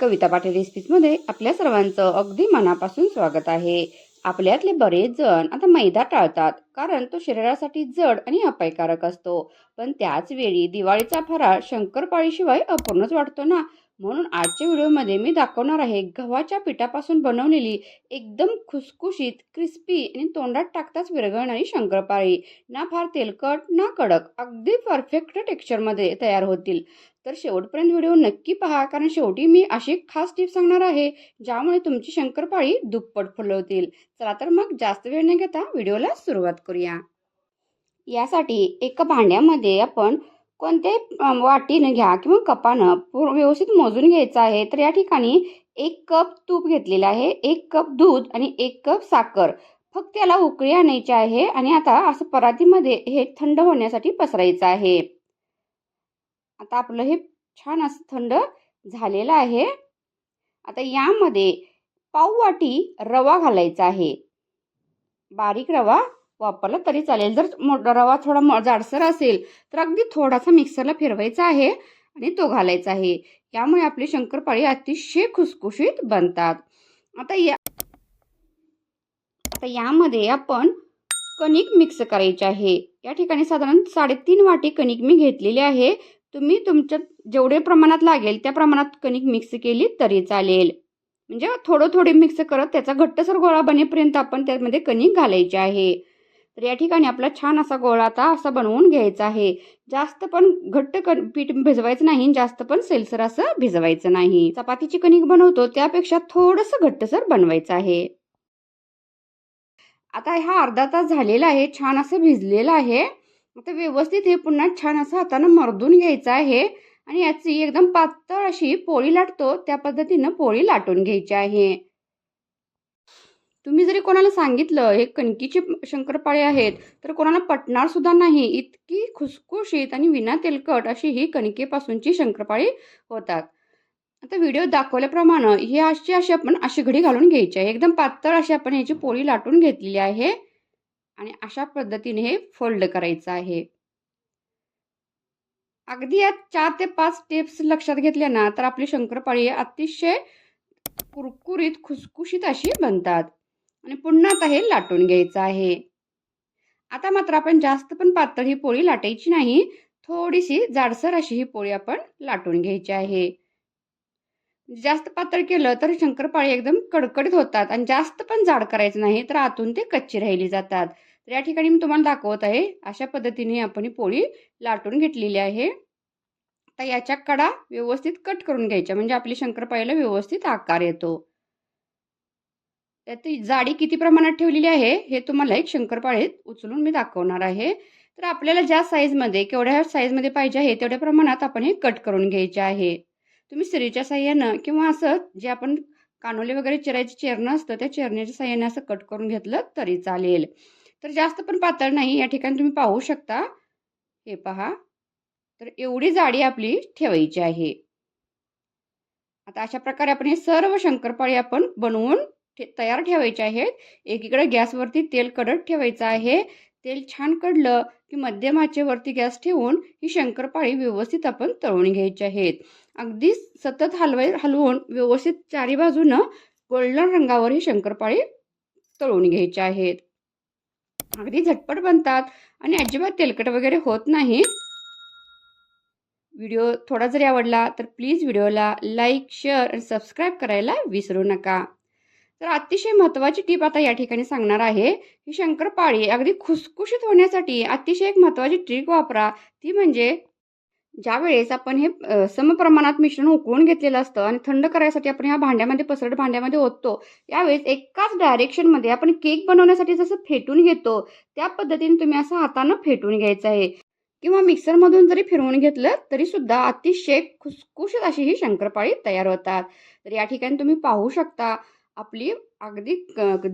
कविता पाटील रेसिपीजमध्ये आपल्या सर्वांचं अगदी मनापासून स्वागत आहे. आपल्यातले बरेच जण आता मैदा टाळतात कारण तो शरीरासाठी जड आणि अपायकारक असतो. पण त्याच वेळी दिवाळीचा फराळ शंकरपाळीशिवाय अपूर्णच वाटतो ना? म्हणून आजच्या व्हिडिओमध्ये मी दाखवणार आहे गव्हाच्या पिठापासून बनवलेली एकदम खुसखुशीत क्रिस्पी आणि तोंडात टाकताच विरघळणारी शंकरपाळी. ना फार तेलकट ना कडक अगदी परफेक्ट टेक्स्चरमध्ये तयार होतील. तर शेवटपर्यंत व्हिडिओ नक्की पहा कारण शेवटी मी अशी खास टिप सांगणार आहे ज्यामुळे तुमची शंकरपाळी दुप्पट फुलवतील. चला तर मग जास्त वेळ न घेता व्हिडिओला सुरुवात करूया. यासाठी एका भांड्यामध्ये आपण कोणत्याही वाटीनं घ्या किंवा कपानं पूर्ण व्यवस्थित मोजून घ्यायचं आहे. तर या ठिकाणी एक कप तूप घेतलेलं आहे एक कप दूध आणि एक कप साखर. फक्त याला उकळी आणायची आहे आणि आता असं परातीमध्ये हे थंड होण्यासाठी पसरायचं आहे. आता आपलं हे छान असं थंड झालेलं आहे. आता यामध्ये पाव वाटी रवा घालायचा आहे. बारीक रवा वापरला तरी चालेल. जर मोठा रवा थोडा म जाडसर असेल तर अगदी थोडासा मिक्सरला फिरवायचा आहे आणि तो घालायचा आहे. यामुळे आपली शंकरपाळी अतिशय खुसखुशीत बनतात. आता या आता यामध्ये आपण कणिक मिक्स करायचे आहे. या ठिकाणी साधारण साडेतीन वाटी कणिक मी घेतलेली आहे. तुम्ही तुमच्या जेवढे प्रमाणात लागेल त्या प्रमाणात कणिक मिक्स केली तरी चालेल. म्हणजे थोडं थोडे मिक्स करत त्याचा घट्टसर गोळा बनेपर्यंत आपण त्यामध्ये कणिक घालायचे आहे. तर या ठिकाणी आपला छान असा गोळा आता असा बनवून घ्यायचा आहे. जास्त पण घट्ट क पीठ भिजवायचं नाही जास्त पण सेलसर असं भिजवायचं नाही. चपातीची कणिक बनवतो त्यापेक्षा थोडंसं घट्टसर बनवायचं आहे. आता हा अर्धा तास झालेला आहे छान असं भिजलेलं आहे. आता व्यवस्थित हे पुन्हा छान असं हातानं मर्दून घ्यायचं आहे आणि याची एकदम पातळ अशी पोळी लाटतो त्या पद्धतीनं पोळी लाटून घ्यायची आहे. तुम्ही जरी कोणाला सांगितलं हे कणकीचे शंकरपाळे आहेत तर कोणाला पटणार सुद्धा नाही. इतकी खुसखुशीत आणि विना तेलकट अशी ही कणकेपासूनची शंकरपाळी होतात. आता व्हिडिओ दाखवल्याप्रमाणे हे अशी अशी आपण अशी घडी घालून घ्यायची आहे. एकदम पातळ अशी आपण ह्याची पोळी लाटून घेतलेली आहे आणि अशा पद्धतीने हे फोल्ड करायचं आहे. अगदी यात चार ते पाच स्टेप्स लक्षात घेतल्या ना तर आपली शंकरपाळी अतिशय कुरकुरीत खुसखुशीत अशी बनतात. आणि पुन्हा आता हे लाटून घ्यायचं आहे. आता मात्र आपण जास्त पण पातळ ही पोळी लाटायची नाही थोडीशी जाडसर अशी ही पोळी आपण लाटून घ्यायची आहे. म्हणजे जास्त पातळ केलं तर शंकरपाळी एकदम कडकडीत होतात आणि जास्त पण जाड करायचं नाही तर आतून ते कच्ची राहिली जातात. तर या ठिकाणी मी तुम्हाला दाखवत आहे अशा पद्धतीने आपण ही पोळी लाटून घेतलेली आहे. आता याच्या कडा व्यवस्थित कट करून घ्यायच्या म्हणजे आपली शंकरपाळीला व्यवस्थित आकार येतो. त्याची जाडी किती प्रमाणात ठेवलेली आहे हे तुम्हाला एक शंकरपाळीत उचलून मी दाखवणार आहे. तर आपल्याला ज्या साईजमध्ये केवढ्या साईजमध्ये पाहिजे आहे तेवढ्या प्रमाणात आपण हे कट करून घ्यायचे आहे. तुम्ही सिरीच्या साह्यानं किंवा असं जे आपण कानोले वगैरे चिरायचे चेरणं असतं त्या चेरण्याच्या साह्याने असं कट करून घेतलं तरी चालेल. तर जास्त पण पातळ नाही या ठिकाणी तुम्ही पाहू शकता. हे पहा. तर एवढी जाडी आपली ठेवायची आहे. आता अशा प्रकारे आपण हे सर्व शंकरपाळी आपण बनवून तयार ठेवायचे आहेत. एकीकडे गॅसवरती तेल कडत ठेवायचं आहे. तेल छान कडलं की मध्यम आचेवरती गॅस ठेवून ही शंकरपाळी व्यवस्थित आपण तळून घ्यायची आहेत. अगदी सतत हलवाय हलवून व्यवस्थित चारी बाजूनं गोल्डन रंगावर ही शंकरपाळी तळून घ्यायची आहेत. अगदी झटपट बनतात आणि अजिबात तेलकट वगैरे होत नाही. व्हिडिओ थोडा जरी आवडला तर प्लीज व्हिडिओला लाईक शेअर आणि सबस्क्राईब करायला विसरू नका. तर अतिशय महत्त्वाची टीप आता या ठिकाणी सांगणार आहे ही शंकरपाळी अगदी खुसखुशीत होण्यासाठी अतिशय एक महत्त्वाची ट्रिक वापरा. ती म्हणजे ज्यावेळेस आपण हे समप्रमाणात मिश्रण उकळून घेतलेलं असतं आणि थंड करायसाठी आपण ह्या भांड्यामध्ये पसरट भांड्यामध्ये ओततो यावेळेस एकाच डायरेक्शनमध्ये आपण केक बनवण्यासाठी जसं फेटून घेतो त्या पद्धतीने तुम्ही असं हातानं फेटून घ्यायचं आहे. किंवा मिक्सरमधून जरी फिरवून घेतलं तरी सुद्धा अतिशय खुसखुशीत अशी ही शंकरपाळी तयार होतात. तर या ठिकाणी तुम्ही पाहू शकता आपली अगदी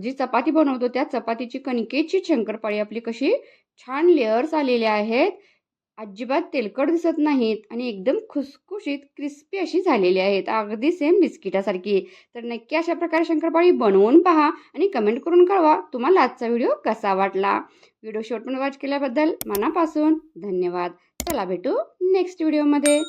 जी चपाती बनवतो त्या चपातीची कणकेची शंकरपाळी आपली कशी छान लेअर्स आलेल्या आहेत. अजिबात तेलकट दिसत नाहीत आणि एकदम खुसखुशीत क्रिस्पी अशी झालेली आहेत. अगदी सेम बिस्किटासारखी तर नक्की अशा प्रकारे शंकरपाळी बनवून पहा आणि कमेंट करून कळवा तुम्हाला आजचा व्हिडिओ कसा वाटला. व्हिडिओ शेवटपर्यंत वॉच केल्याबद्दल मनापासून धन्यवाद. चला भेटू नेक्स्ट व्हिडिओमध्ये